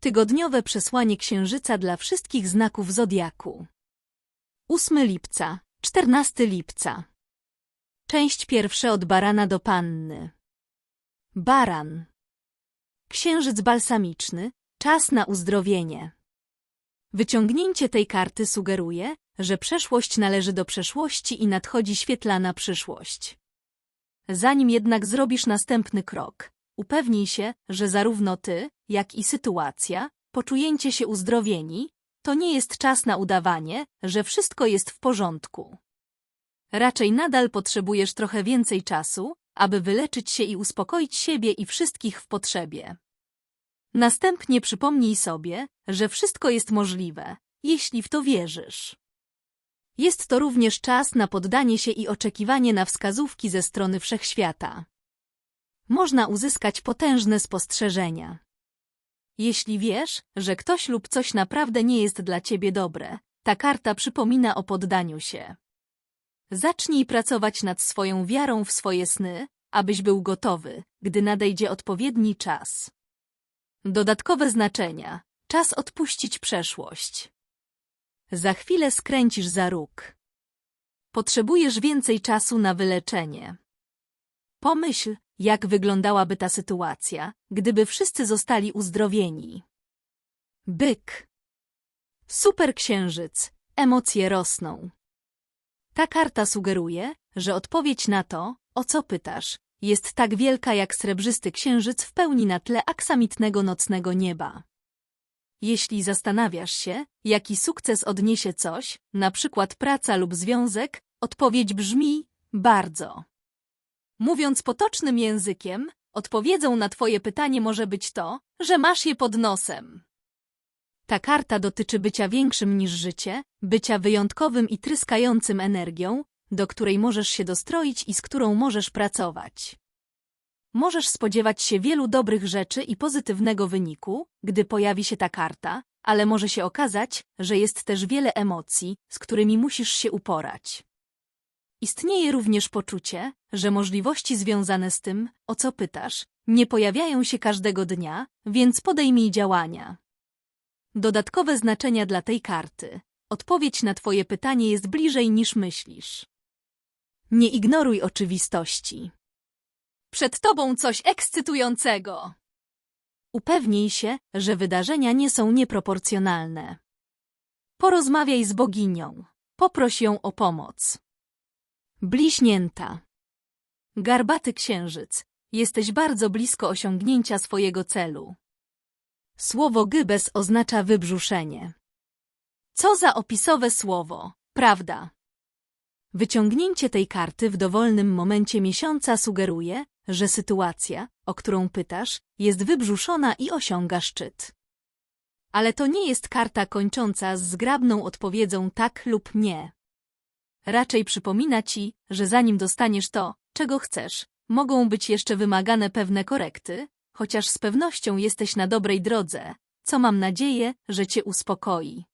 Tygodniowe przesłanie księżyca dla wszystkich znaków zodiaku. 8 lipca, 14 lipca. Część pierwsza od barana do panny. Baran. Księżyc balsamiczny, czas na uzdrowienie. Wyciągnięcie tej karty sugeruje, że przeszłość należy do przeszłości i nadchodzi świetlana przyszłość. Zanim jednak zrobisz następny krok, upewnij się, że zarówno ty, jak i sytuacja, poczujecie się uzdrowieni, to nie jest czas na udawanie, że wszystko jest w porządku. Raczej nadal potrzebujesz trochę więcej czasu, aby wyleczyć się i uspokoić siebie i wszystkich w potrzebie. Następnie przypomnij sobie, że wszystko jest możliwe, jeśli w to wierzysz. Jest to również czas na poddanie się i oczekiwanie na wskazówki ze strony wszechświata. Można uzyskać potężne spostrzeżenia. Jeśli wiesz, że ktoś lub coś naprawdę nie jest dla ciebie dobre, ta karta przypomina o poddaniu się. Zacznij pracować nad swoją wiarą w swoje sny, abyś był gotowy, gdy nadejdzie odpowiedni czas. Dodatkowe znaczenia. Czas odpuścić przeszłość. Za chwilę skręcisz za róg. Potrzebujesz więcej czasu na wyleczenie. Pomyśl, jak wyglądałaby ta sytuacja, gdyby wszyscy zostali uzdrowieni. Byk. Superksiężyc. Emocje rosną. Ta karta sugeruje, że odpowiedź na to, o co pytasz, jest tak wielka jak srebrzysty księżyc w pełni na tle aksamitnego nocnego nieba. Jeśli zastanawiasz się, jaki sukces odniesie coś, na przykład praca lub związek, odpowiedź brzmi bardzo. Mówiąc potocznym językiem, odpowiedzią na twoje pytanie może być to, że masz je pod nosem. Ta karta dotyczy bycia większym niż życie, bycia wyjątkowym i tryskającym energią, do której możesz się dostroić i z którą możesz pracować. Możesz spodziewać się wielu dobrych rzeczy i pozytywnego wyniku, gdy pojawi się ta karta, ale może się okazać, że jest też wiele emocji, z którymi musisz się uporać. Istnieje również poczucie, że możliwości związane z tym, o co pytasz, nie pojawiają się każdego dnia, więc podejmij działania. Dodatkowe znaczenia dla tej karty. Odpowiedź na Twoje pytanie jest bliżej niż myślisz. Nie ignoruj oczywistości. Przed Tobą coś ekscytującego. Upewnij się, że wydarzenia nie są nieproporcjonalne. Porozmawiaj z boginią. Poproś ją o pomoc. Bliźnięta. Garbaty księżyc. Jesteś bardzo blisko osiągnięcia swojego celu. Słowo gybes oznacza wybrzuszenie. Co za opisowe słowo, prawda? Wyciągnięcie tej karty w dowolnym momencie miesiąca sugeruje, że sytuacja, o którą pytasz, jest wybrzuszona i osiąga szczyt. Ale to nie jest karta kończąca z zgrabną odpowiedzią tak lub nie. Raczej przypomina ci, że zanim dostaniesz to, czego chcesz, mogą być jeszcze wymagane pewne korekty, chociaż z pewnością jesteś na dobrej drodze, co mam nadzieję, że cię uspokoi.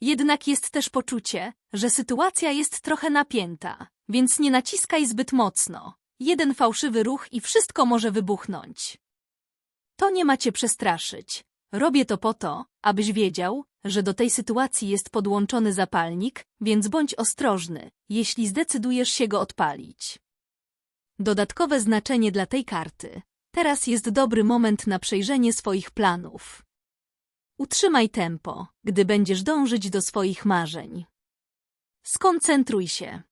Jednak jest też poczucie, że sytuacja jest trochę napięta, więc nie naciskaj zbyt mocno. Jeden fałszywy ruch i wszystko może wybuchnąć. To nie ma cię przestraszyć. Robię to po to, abyś wiedział, że do tej sytuacji jest podłączony zapalnik, więc bądź ostrożny, jeśli zdecydujesz się go odpalić. Dodatkowe znaczenie dla tej karty. Teraz jest dobry moment na przejrzenie swoich planów. Utrzymaj tempo, gdy będziesz dążyć do swoich marzeń. Skoncentruj się.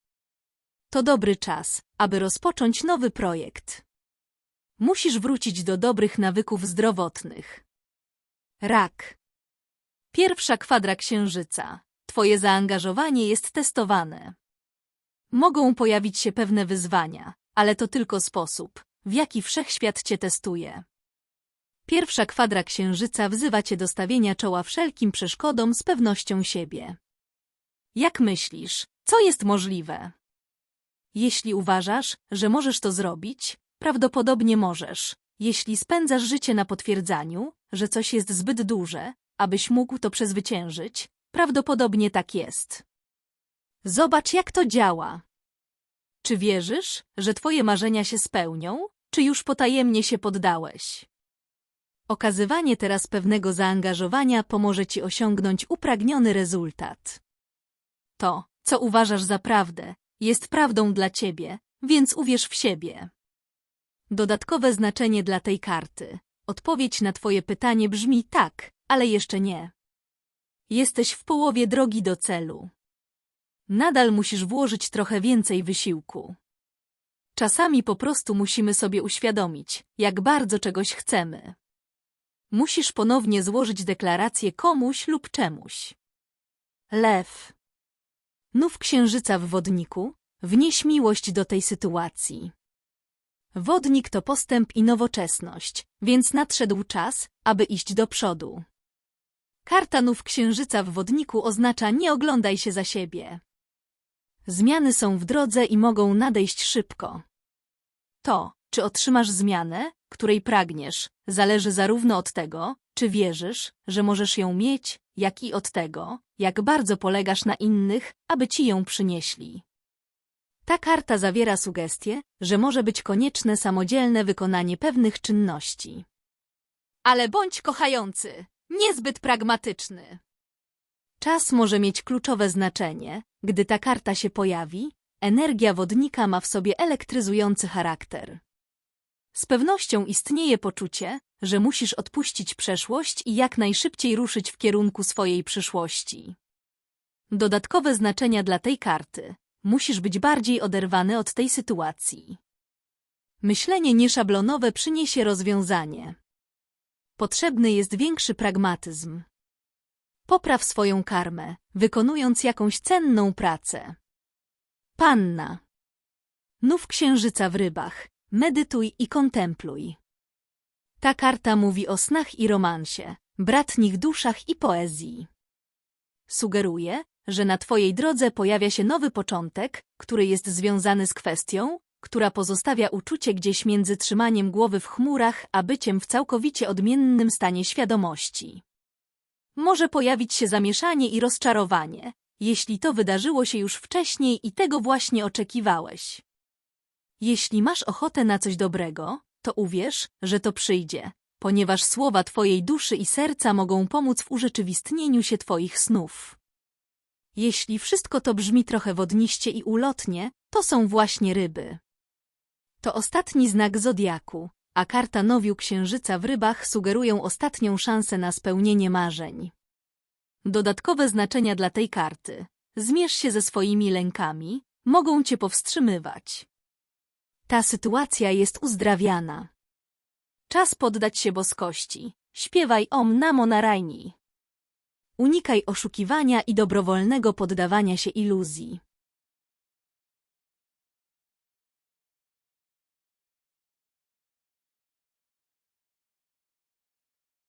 To dobry czas, aby rozpocząć nowy projekt. Musisz wrócić do dobrych nawyków zdrowotnych. Rak. Pierwsza kwadra księżyca. Twoje zaangażowanie jest testowane. Mogą pojawić się pewne wyzwania, ale to tylko sposób, w jaki wszechświat cię testuje. Pierwsza kwadra księżyca wzywa cię do stawienia czoła wszelkim przeszkodom z pewnością siebie. Jak myślisz, co jest możliwe? Jeśli uważasz, że możesz to zrobić, prawdopodobnie możesz. Jeśli spędzasz życie na potwierdzaniu, że coś jest zbyt duże, abyś mógł to przezwyciężyć, prawdopodobnie tak jest. Zobacz, jak to działa. Czy wierzysz, że twoje marzenia się spełnią, czy już potajemnie się poddałeś? Okazywanie teraz pewnego zaangażowania pomoże ci osiągnąć upragniony rezultat. To, co uważasz za prawdę, jest prawdą dla ciebie, więc uwierz w siebie. Dodatkowe znaczenie dla tej karty. Odpowiedź na twoje pytanie brzmi tak, ale jeszcze nie. Jesteś w połowie drogi do celu. Nadal musisz włożyć trochę więcej wysiłku. Czasami po prostu musimy sobie uświadomić, jak bardzo czegoś chcemy. Musisz ponownie złożyć deklarację komuś lub czemuś. Lew. Nów księżyca w wodniku, wnieś miłość do tej sytuacji. Wodnik to postęp i nowoczesność, więc nadszedł czas, aby iść do przodu. Karta nów księżyca w wodniku oznacza nie oglądaj się za siebie. Zmiany są w drodze i mogą nadejść szybko. To, czy otrzymasz zmianę, której pragniesz, zależy zarówno od tego, czy wierzysz, że możesz ją mieć, jak i od tego, jak bardzo polegasz na innych, aby ci ją przynieśli. Ta karta zawiera sugestie, że może być konieczne samodzielne wykonanie pewnych czynności. Ale bądź kochający, niezbyt pragmatyczny. Czas może mieć kluczowe znaczenie, gdy ta karta się pojawi, energia wodnika ma w sobie elektryzujący charakter. Z pewnością istnieje poczucie, że musisz odpuścić przeszłość i jak najszybciej ruszyć w kierunku swojej przyszłości. Dodatkowe znaczenia dla tej karty. Musisz być bardziej oderwany od tej sytuacji. Myślenie nieszablonowe przyniesie rozwiązanie. Potrzebny jest większy pragmatyzm. Popraw swoją karmę, wykonując jakąś cenną pracę. Panna. Nów księżyca w rybach. Medytuj i kontempluj. Ta karta mówi o snach i romansie, bratnich duszach i poezji. Sugeruje, że na Twojej drodze pojawia się nowy początek, który jest związany z kwestią, która pozostawia uczucie gdzieś między trzymaniem głowy w chmurach a byciem w całkowicie odmiennym stanie świadomości. Może pojawić się zamieszanie i rozczarowanie, jeśli to wydarzyło się już wcześniej i tego właśnie oczekiwałeś. Jeśli masz ochotę na coś dobrego, to uwierz, że to przyjdzie, ponieważ słowa Twojej duszy i serca mogą pomóc w urzeczywistnieniu się Twoich snów. Jeśli wszystko to brzmi trochę wodniście i ulotnie, to są właśnie ryby. To ostatni znak zodiaku, a karta nowiu księżyca w rybach sugerują ostatnią szansę na spełnienie marzeń. Dodatkowe znaczenia dla tej karty. Zmierz się ze swoimi lękami, mogą cię powstrzymywać. Ta sytuacja jest uzdrawiana. Czas poddać się boskości. Śpiewaj Om Namo Narayani. Unikaj oszukiwania i dobrowolnego poddawania się iluzji.